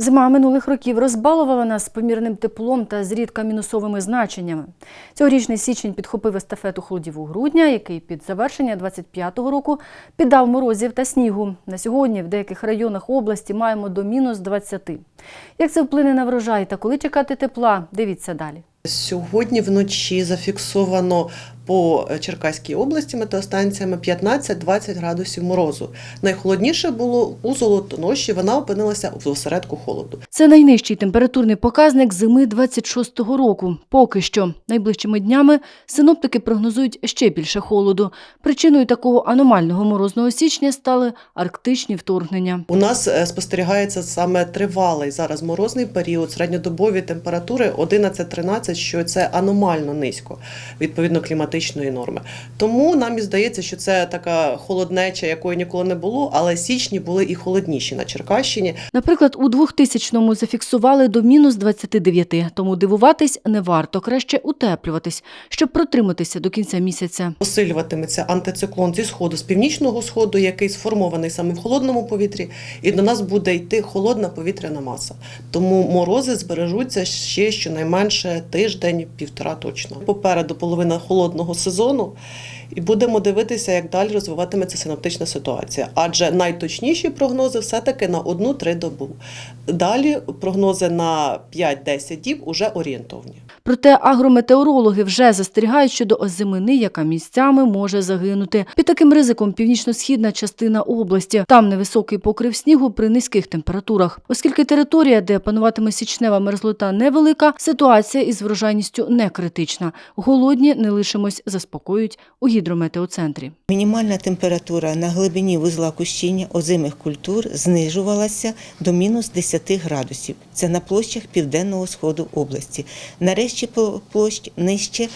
Зима минулих років розбалувала нас помірним теплом та зрідка мінусовими значеннями. Цьогорічний січень підхопив естафету холодів у грудня, який під завершення 25-го року піддав морозів та снігу. На сьогодні в деяких районах області маємо до мінус 20. Як це вплине на врожай та коли чекати тепла? Дивіться далі. Сьогодні вночі зафіксовано по Черкаській області метеостанціями 15-20 градусів морозу. Найхолодніше було у Золотоноші, вона опинилася в осередку холоду. Це найнижчий температурний показник зими 26-го року. Поки що найближчими днями синоптики прогнозують ще більше холоду. Причиною такого аномального морозного січня стали арктичні вторгнення. У нас е, спостерігається саме тривалий зараз морозний період, середньодобові температури 11-13, що це аномально низько відповідно кліматичної норми. Тому нам і здається, що це така холоднеча, якої ніколи не було, але січні були і холодніші на Черкащині. Наприклад, у 2000-му зафіксували до мінус 29, тому дивуватись не варто, краще утеплюватись, щоб протриматися до кінця місяця. Посилюватиметься антициклон зі сходу, з північного сходу, який сформований саме в холодному повітрі, і до нас буде йти холодна повітряна маса. Тому морози збережуться ще щонайменше тиждень, півтора точно. Попереду половина холодного сезону, і будемо дивитися, як далі розвиватиметься синоптична ситуація. Адже найточніші прогнози все-таки на одну-три добу. Далі прогнози на 5-10 діб уже орієнтовні. Проте агрометеорологи вже застерігають щодо озимини, яка місцями може загинути. Під таким ризиком північно-східна частина області. Там невисокий покрив снігу при низьких температурах. Оскільки територія, де пануватиме січнева мерзлота, невелика, ситуація із врожайністю не критична. Голодні не лишимось, заспокоюють у гідрометеоцентрі. Мінімальна температура на глибині вузла кущіння озимих культур знижувалася до мінус 10 градусів. Це на площах південного сходу області. На по- площ нижче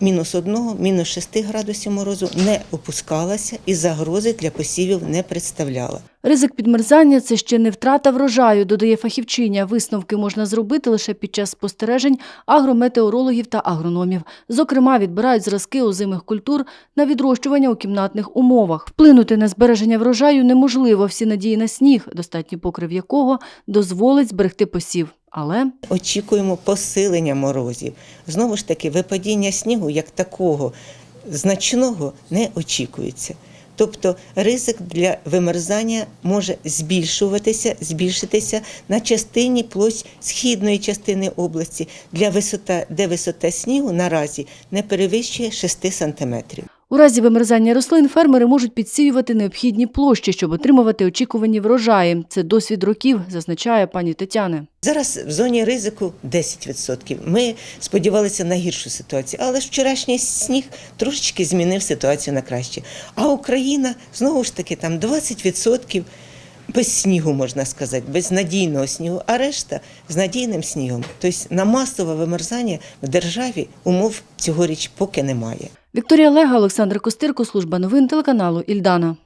мінус 1, мінус 6 градусів морозу не опускалася і загрози для посівів не представляла. Ризик підмерзання це ще не втрата врожаю, додає фахівчиня. Висновки можна зробити лише під час спостережень агрометеорологів та агрономів. Зокрема, відбирають зразки озимих культур на відрощування у кімнатних умовах. Вплинути на збереження врожаю неможливо. Всі надії на сніг, достатній покрив якого дозволить зберегти посів. Але Очікуємо посилення морозів. Знову ж таки, випадіння снігу як такого значного не очікується. Тобто ризик для вимерзання може збільшуватися, збільшитися на частині площ східної частини області, для висота, де висота снігу наразі не перевищує 6 сантиметрів. У разі вимерзання рослин фермери можуть підсіювати необхідні площі, щоб отримувати очікувані врожаї. Це досвід років, зазначає пані Тетяна. Зараз в зоні ризику 10%. Ми сподівалися на гіршу ситуацію, але ж вчорашній сніг трошечки змінив ситуацію на краще. А Україна знову ж таки там 20% без снігу, можна сказати, без надійного снігу, а решта з надійним снігом. Тобто на масове вимерзання в державі умов цьогоріч поки немає. Вікторія Лега, Олександр Костирко, служба новин телеканалу Ільдана.